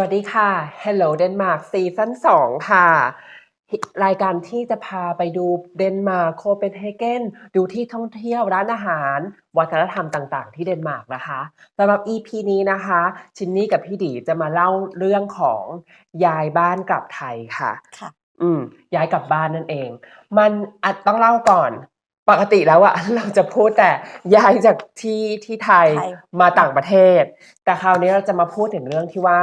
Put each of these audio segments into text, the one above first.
วัสดีค่ะ Hello Denmark ซีซั่น2ค่ะ รายการที่จะพาไปดูเดนมาร์กโคเปนเฮเกนดูที่ท่องเที่ยวร้านอาหาร วัฒนธรรมต่างๆ ที่เดนมาร์กนะคะสำหรับ EP นี้นะคะ ชินนี่กับพี่ดีจะมาเล่าเรื่องของย้ายบ้านกลับไทยค่ะค่ะ อืมย้ายกลับบ้านนั่นเอง มันอาจต้องเล่าก่อนปกติแล้วอะเราจะพูดแต่ย้ายจากที่ที่ไทยไทยมาต่างประเทศ แต่คราวนี้เราจะมาพูดถึงเรื่องที่ว่า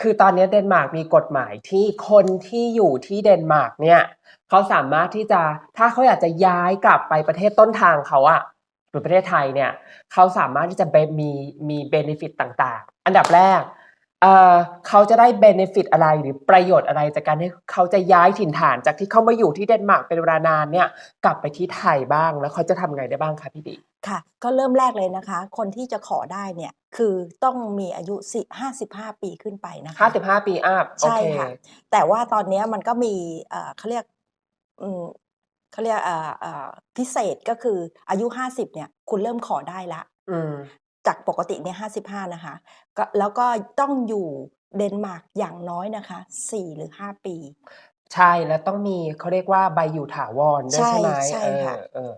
คือตอนนี้เดนมาร์กมีกฎหมายที่คนที่อยู่ที่เดนมาร์กเนี่ยเขาสามารถที่จะถ้าเขาอยากจะย้ายกลับไปประเทศต้นทางเขาอะหรือประเทศไทยเนี่ยเขาสามารถที่จะมีมีเบนฟิตต่างๆ อันดับแรกเออเขาจะได้เบนฟิตอะไรหรือประโยชน์อะไรจากการที่เขาจะย้ายถิ่นฐานจากที่เขามาอยู่ที่เดนมาร์กเป็นเวลานานเนี่ยกลับไปที่ไทยบ้างแล้วเขาจะทำไงได้บ้างคะพี่ดี ค่ะ ก็เริ่มแรกเลยนะคะ คนที่จะขอได้เนี่ยคือต้องมีอายุสิห้าสิบห้าปีขึ้นไปนะคะห้าสิบห้าปีอัพโอใช่เคค่ะ แต่ว่าตอนเนี้ยมันก็มีเอ่อเขาเรียกอืมเขาเรียกเอ่อเอ่อพิเศษก็คืออายุห้าสิบเนี่ย คุณเริ่มขอได้ละอืมจากปกติเนี่ยห้าสิบห้านะคะก็แล้วก็ต้องอยู่เดนมาร์กอย่างน้อยนะคะสี่หรือห้าปี ใช่แล้วต้องมีเขาเรียกว่าใบอยู่ถาวรด้วยใช่ใช่ไหมใช่เออค่ะเออ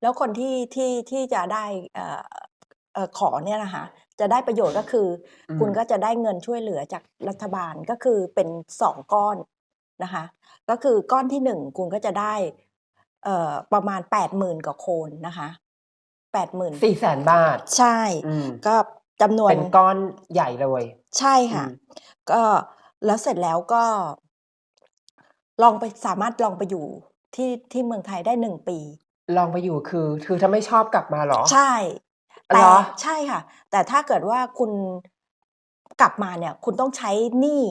แล้วคนที่ที่ที่จะได้เอ่อเอ่อขอเนี่ยนะคะจะได้ประโยชน์ก็คืออมคุณก็จะได้เงินช่วยเหลือจากรัฐบาลก็คือเป็นสองก้อนนะคะ ก็คือก้อนที่หนึ่งคุณก็จะได้เอ่อประมาณแปดหมื่นกว่าโคนนะคะแปดหมื่นสี่แสนบาท ใช่อืมก็จำนวนเป็นก้อนใหญ่เลย ใช่ค่ะอืมก็แล้วเสร็จแล้วก็ ลองไปสามารถลองไปอยู่ที่ที่เมืองไทยได้หนึ่งปี ลองไปอยู่คือ คือถ้าไม่ชอบกลับมาเหรอ ใช่เหรแต่อใช่ค่ะ แต่ถ้าเกิดว่าคุณกลับมาเนี่ย คุณต้องใช้หนี้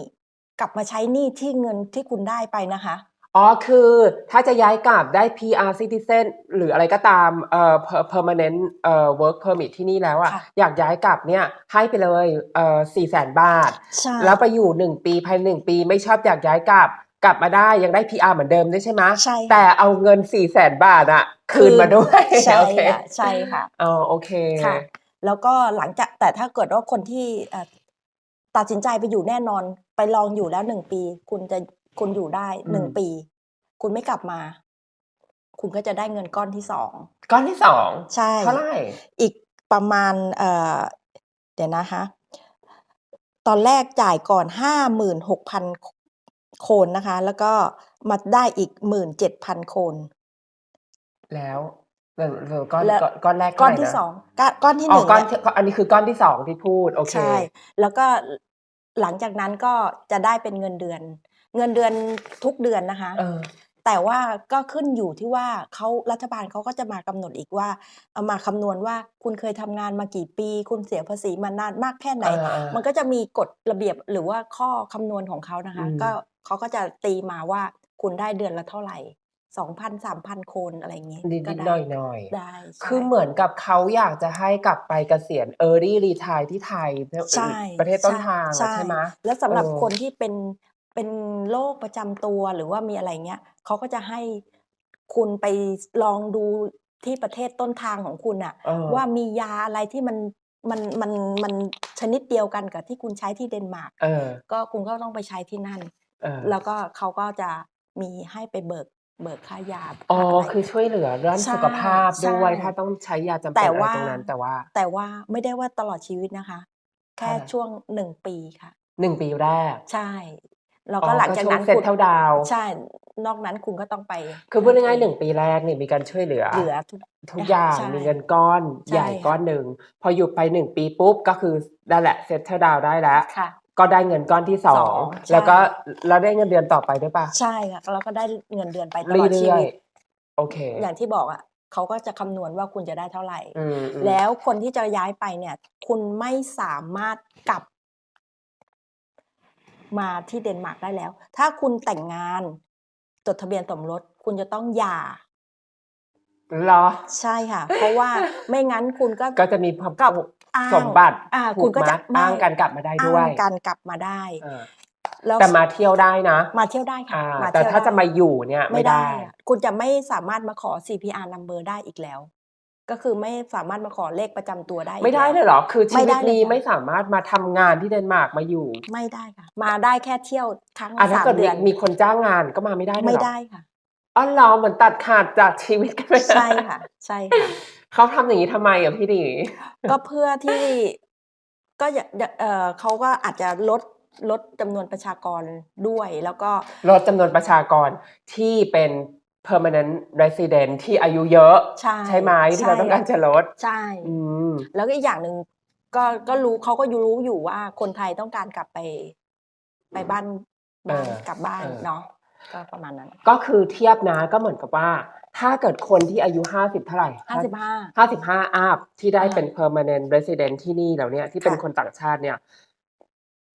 กลับมาใช้หนี้ที่เงินที่คุณได้ไปนะคะอ๋อคือถ้าจะย้ายกลับได้ PR citizen หรืออะไรก็ตามเอ่อ per- permanent เอ่อ work permit ที่นี่แล้วอะค่ะอยากย้ายกลับเนี่ยให้ไปเลยเอ่อสี่แสนบาทใช่แล้วไปอยู่หนึ่งปีภายในหนึ่งปีไม่ชอบอยากย้ายกลับ กลับมาได้ยังได้ PR เหมือนเดิมด้วยใช่ไหมใช่ค่ะแต่เอาเงินสี่แสนบาทอะ คืนมาด้วยใช่โอเคค่ะใช่ค่ะอ๋อโอเคค่ะ แล้วก็หลังจากแต่ถ้าเกิดว่าคนที่เอ่อตัดสินใจไปอยู่แน่นอนไปลองอยู่แล้วหนึ่งปี คุณจะคุณอยู่ได้หนึ่งอืมปี คุณไม่กลับมา คุณก็จะได้เงินก้อนที่สองก้อนที่สองใช่เท่าไหร่อีกประมาณเอ่อเดี๋ยวนะคะตอนแรกจ่ายก่อนห้าหมื่นหกพันโคนนะคะ แล้วก็มาได้อีกหมื่นเจ็ดพันโคน แล้วเออเออก้อนแล้วก้อนก้อนแรกก้อนเท่าไหร่ที่นะสองก้อนก้อนที่หอ๋อนึ่งก้อนเนี่ยที่อันนี้คือก้อนที่สองที่พูดโอเคใช่แล้วก็หลังจากนั้นก็จะได้เป็นเงินเดือน เงินเดือนทุกเดือนนะคะเออแต่ว่าก็ขึ้นอยู่ที่ว่าเขารัฐบาลเขาก็จะมากำหนดอีกว่า เอามาคำนวณว่าคุณเคยทำงานมากี่ปี คุณเสียภาษีมานานมากแค่ไหนอ่าอ่ามัมันก็จะมีกฎระเบียบหรือว่าข้อคำนวณของเขานะคะอืมก็เขาก็จะตีมาว่าคุณได้เดือนละเท่าไหร่ สองพันสามพันโคนอะไรอย่างงี้นิดก็นิดได้หน่อยหน่อยได้ใช่คือเหมือนกับเขาอยากจะให้กลับไปเกษียณ early retire ที่ไทยใช่ประเทศต้นทางอะใช่ใช่ไหมแล้วสำหรับเออคนที่เป็นเป็นโรคประจำตัวหรือว่ามีอะไรเงี้ยเขาก็จะให้คุณไปลองดูที่ประเทศต้นทางของคุณอะเออว่ามียาอะไรที่มันมันมันมันชนิดเดียวกันกับที่คุณใช้ที่เดนมาร์กเออก็คุณก็ต้องไปใช้ที่นั่นเออแล้วก็เขาก็จะมีให้ไปเบิก เบิกค่ายาอ๋อค่าะไรคือช่วยเหลือเรื่องใช่สุขภาพด้วยใช่ถ้าต้องใช้ยาจำแต่เป็นอะไรว่าตรงนั้นแต่ว่า แต่ว่าไม่ได้ว่าตลอดชีวิตนะคะ แค่ค่ะช่วงหนึ่งปีค่ะหนึ่งปีแรก ใช่แล้วก็หลังจากนั้นเซ็นคุณเท่าดาวใช่นอกนั้นคุณก็ต้องไป คือพูดง่ายๆหนึ่งปีแรกเนี่ยมีการช่วยเหลือเหลือทุกทุกอย่างใช่มีเงินก้อนใช่ใหญ่ค่ะก้อนหนึ่งพออยู่ไปหนึ่งปีปุ๊บก็คือนั่นแหละเซ็ตเท่าดาวได้แล้วค่ะ ก็ได้เงินก้อนที่สอสองงใช่ แล้วก็แล้วได้เงินเดือนต่อไปด้วยปะใช่ค่ะแล้วก็ได้เงินเดือนไปตลอดชีเรื่อยวิต ๆโอเคอย่างที่บอกอะเขาก็จะคำนวณว่าคุณจะได้เท่าไหร่ อืมอืมแล้วคนที่จะย้ายไปเนี่ย คุณไม่สามารถกลับ มาที่เดนมาร์กได้แล้ว ถ้าคุณแต่งงานจดทะเบียนสมรสคุณจะต้องหย่า เหรอ ใช่ค่ะ เพราะว่าไม่งั้นคุณก็ ก็จะมีความกับอ้าง สมบัติอ่าผูคุณก็จะมัดอ้างกันกลับมาได้ด้วยอ้างการกลับมาได้เออแล้วแต่มาเที่ยวได้นะ มาเที่ยวได้ค่ะอ่ามาแต่เที่ยวถ้าจะได้มาอยู่เนี่ยไม่ไม่ได้ได้อะคุณจะไม่สามารถมาขอ CPR number ได้อีกแล้ว ก็คือไม่สามารถมาขอเลขประจำตัวได้อีกไม่ได้แวเลยเหรอ คือชีไม่วิได้ตเลยนี้ค่ะไม่สามารถมาทำงานที่เดนมาร์กมาอยู่ ไม่ได้ค่ะ มาได้แค่เที่ยวครั้งอะละถ้าสามเกิดมีเดือน มีคนจ้างงานก็มาไม่ได้เลยไม่เหรอได้ค่ะ อ๋อเหรอเหมือนตัดขาดจากชีวิตกันไปใช่ค่ะ ใช่ค่ะ เขาทำอย่างนี้ทำไมอะพี่ดี ก็เพื่อที่ก็อย่าอย่าเออเขาก็อาจจะลดลดจำนวนประชากรด้วย แล้วก็ลดจำนวนประชากรที่เป็น permanent resident ที่อายุเยอะ ใช่ใช่ไหมที่เราต้องการจะลด ใช่ อืม แล้วก็อีกอย่างหนึ่งก็ก็รู้เขาก็รู้อยู่ว่าคนไทยต้องการกลับไป ไปบ้านบ้านเออกลับบ้านเออ เนาะ ก็ประมาณนั้น ก็คือเทียบนะก็เหมือนกับว่า ถ้าเกิดคนที่อายุห้าสิบเท่าไหร่ห้าสิบห้าห้าสิบห้าอัพที่ได้อ่าเป็น permanent resident ที่นี่แล้วเนี่ยที่เป็นค่ะคนต่างชาติเนี่ย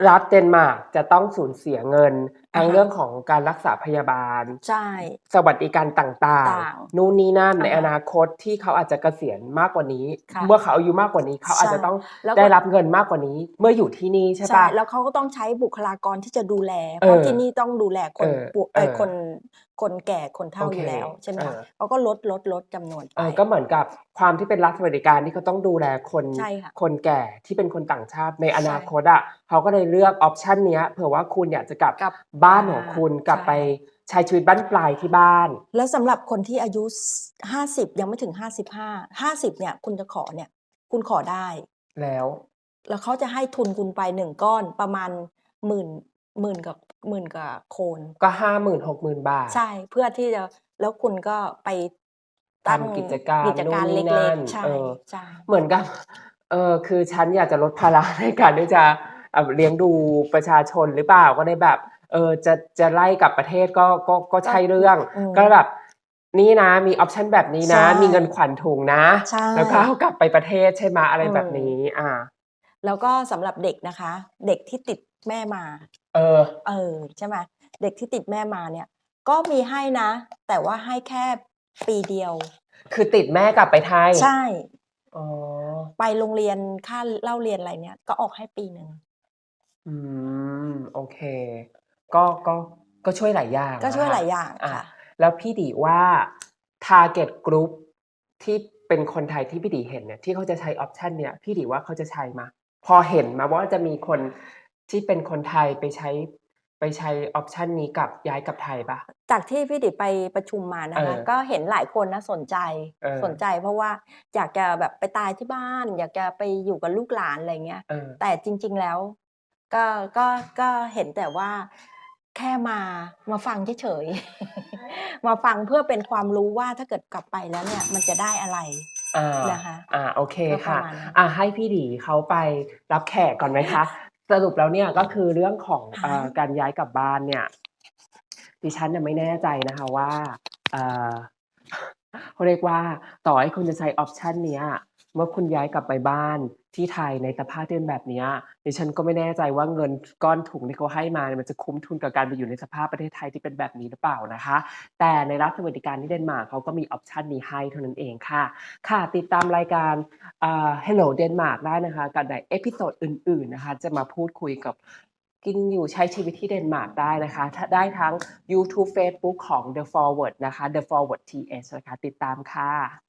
รัฐเดนมาร์กจะต้องสูญเสียเงินทั้งอ่าฮะเรื่องของการรักษาพยาบาล ใช่ สวัสดิการต่างต่างๆนู่นนี่นั่นในอ่าฮะอนาคตที่เขาอาจจะเกษียณมากกว่านี้ค่ะเมื่อเขาอายุมากกว่านี้เขาอาจจะใช่ต้องแล้วก็ได้รับเงินมากกว่านี้ เมื่ออยู่ที่นี่ใช่ใช่ปะแล้วเขาก็ต้องใช้บุคลากรที่จะดูแล เพเออราะที่นี่ต้องดูแลคนเออป่วยเอ่อเออคนคนแก่คนเฒ่าโออเคยู่แล้วใช่ไหมเอคะอเขาก็ลดลดลดจำนวนไปเออก็เหมือนกับความที่เป็นรัฐสวัสดิการที่เขาต้องดูแลคนใช่ค่ะคนแก่ที่เป็นคนต่างชาติในอนาคตอะเขาก็เลยเลือกออปชันเนี้ยเผื่อว่าคุณอยากจะกลับกลับบ้านของคุณอ่ากลับใช่ไปใช้ชีวิตบ้านปลายที่บ้าน แล้วสำหรับคนที่อายุห้าสิบยังไม่ถึงห้าสิบห้าห้าสิบเนี่ย คุณจะขอเนี่ย คุณขอได้แล้ว แล้วเขาจะให้ทุนคุณไปหนึ่งก้อนประมาณหมื่น หมื่นกับหมื่นกับโคนก็ห้าหมื่นหกหมื่นบาท ใช่เพื่อที่จะแล้วคุณก็ไปตั้งทำกิจการกิจการนู่นนี่เล็นั่กนๆใช่เออใช่เหมือนกับเออคือฉันอยากจะลดภาระในการที่จะเอ่อเลี้ยงดูประชาชนหรือเปล่าก็เลยแบบเออจะจะไล่กลับประเทศก็ก็ก็ใช่เรื่องอืมก็แบบนี่นะมีออปชันแบบนี้นะใช่มีเงินขวัญถุงนะใช่แล้วก็เอากลับไปประเทศใช่ไหมอะไรอืมแบบนี้ อ่า แล้วก็สำหรับเด็กนะคะ เด็กที่ติด แม่มา เออ เออใช่ไหมเด็กที่ติดแม่มาเนี่ย ก็มีให้นะ แต่ว่าให้แค่ปีเดียว คือติดแม่กลับไปไทยใช่อ๋อไปโรงเรียนค่าเล่าเรียนอะไรเนี่ย ก็ออกให้ปีหนึ่งอืมโอเค ก็ก็ก็ช่วยหลายอย่างก็ช่วยนะคะหลายอย่างอะค่ะ แล้วพี่ดีว่า target group ที่เป็นคนไทยที่พี่ดีเห็นเนี่ยที่เขาจะใช้ออปชันเนี่ยพี่ดีว่าเขาจะใช้มา พอเห็นมาว่าจะมีคน ที่เป็นคนไทยไปใช้ ไปใช้ออปชันนี้กับย้ายกลับไทยปะ จากที่พี่ดิไปประชุมมานะคะ เออก็เห็นหลายคนนะสนใจเออ สนใจเพราะว่าอยากจะแบบไปตายที่บ้าน อยากจะไปอยู่กับลูกหลานอะไรเงี้ย เออ แต่จริง ๆ แล้ว ก็ก็ก็เห็นแต่ว่าแค่มามาฟังเฉยๆ มาฟังเพื่อเป็นความรู้ว่าถ้าเกิดกลับไปแล้วเนี่ยมันจะได้อะไรอ่านะคะ อ่าโอเคก็ประค่ะมาณนั้น อ่าให้พี่ดีเขาไปรับแขกก่อนไหมคะ สรุปแล้วเนี่ยก็คือเรื่องของเอ่อการย้ายกลับบ้านเนี่ย ดิฉันเนี่ยไม่แน่ใจนะคะว่าเอ่อเขาเรียกว่าต่อให้คุณจะใช้ออปชันเนี้ย เมื่อคุณย้ายกลับไปบ้านที่ไทยในสภาพที่เป็นแบบนี้ดิฉันก็ไม่แน่ใจว่าเงินก้อนถุงที่เขาให้มาเนี่ยมันจะคุ้มทุนกับการไปอยู่ในสภาพประเทศไทยที่เป็นแบบนี้หรือเปล่านะคะ แต่ในรัฐสวัสดิการที่เดนมาร์กเขาก็มีออปชันนี้ให้เท่านั้นเองค่ะ ค่ะติดตามรายการ Hello Denmark ได้นะคะกันในเอพิโซดอื่นๆนะคะ จะมาพูดคุยกับกินอยู่ใช้ชีวิตที่เดนมาร์กได้นะคะถ้าได้ทั้ง YouTube Facebook ของ The Forward นะคะ The Forward TH นะคะ ติดตามค่ะ